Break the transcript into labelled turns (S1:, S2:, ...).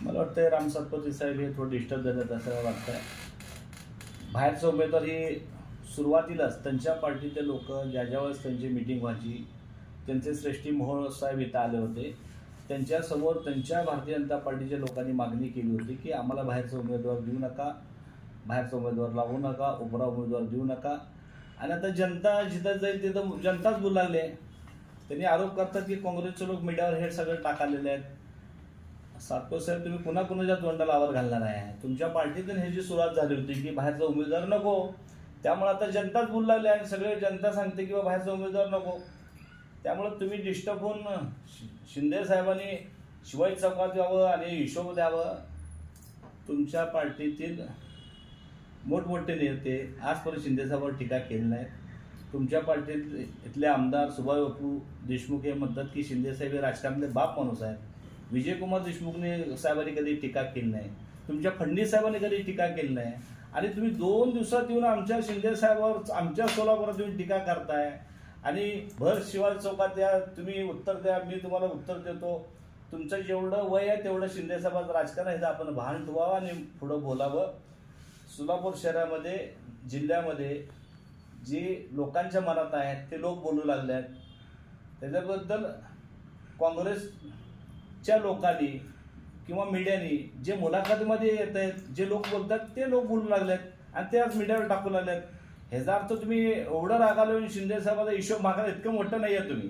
S1: मला वाटतं राम सातपती साहेब हे थोडं डिस्टर्ब देतात असं वाटतं आहे बाहेरचे उमेदवार हे सुरुवातीलाच त्यांच्या पार्टीचे लोक ज्या ज्या वेळेस त्यांची मिटिंग व्हायची त्यांचे श्रेष्ठी मोहोळ साहेब इथं आले होते. त्यांच्यासमोर त्यांच्या भारतीय जनता पार्टीच्या लोकांनी मागणी केली होती की आम्हाला बाहेरचा उमेदवार देऊ नका बाहेरचा उमेदवार लावू नका उभरा उमेदवार देऊ नका. आणि आता जनता जिथं जाईल तिथं जनताच बोलू लागले त्यांनी आरोप करतात की काँग्रेसचे लोक मीडियावर हे सगळं टाकालेले आहेत. सातपो साहेब तुम्ही पुन्हा कुणाच्या तोंडाला आवाज घालणार आहे. तुमच्या पार्टीतून ह्याची सुरुवात झाली होती की बाहेरचा उमेदवार नको त्यामुळे आता जनताच बोलू लागली आणि सगळे जनता सांगते की बाहेरचा उमेदवार नको. त्यामुळे तुम्ही डिस्टर्ब होऊन शि- शिंदे साहेबांनी शिवाजी चौकात यावं आणि हिशोब द्यावं. तुमच्या पार्टीतील मोठमोठे नेते आजपर्यंत शिंदे साहेबांवर टीका केली नाही तुमच्या पार्टीत इथले आमदार सुभाष बापू देशमुख हे म्हणतात की शिंदे साहेब हे राजकारणातले बाप माणूस आहेत. विजयकुमार देशमुखने साहेबांनी कधी टीका केली नाही. तुमच्या फडणवीस साहेबांनी कधी टीका केली नाही. आणि तुम्ही दोन दिवसात येऊन आमच्या शिंदे साहेबावर आमच्या सोलापुरात तुम्ही टीका करताय. आणि भर शिवाजी चौकात द्या तुम्ही उत्तर द्या मी तुम्हाला उत्तर देतो. तुमचं जेवढं वय आहे तेवढं शिंदे साहेबाचं राजकारण आहे आपण भान ठेवावं आणि पुढं बोलावं. सोलापूर शहरामध्ये जिल्ह्यामध्ये जी लोकांच्या मनात आहेत ते लोक बोलू लागले आहेत. त्याच्याबद्दल काँग्रेस च्या लोकांनी किंवा मीडियानी जे मुलाखतीमध्ये येत आहेत जे लोक बोलतात ते लोक बोलू लागले आहेत आणि ते आज मीडियावर टाकू लागले आहेत ह्याचा अर्थ तुम्ही एवढं रागाला शिंदे साहेबाचा हिशोब मागायला इतकं मोठं नाही आहे तुम्ही.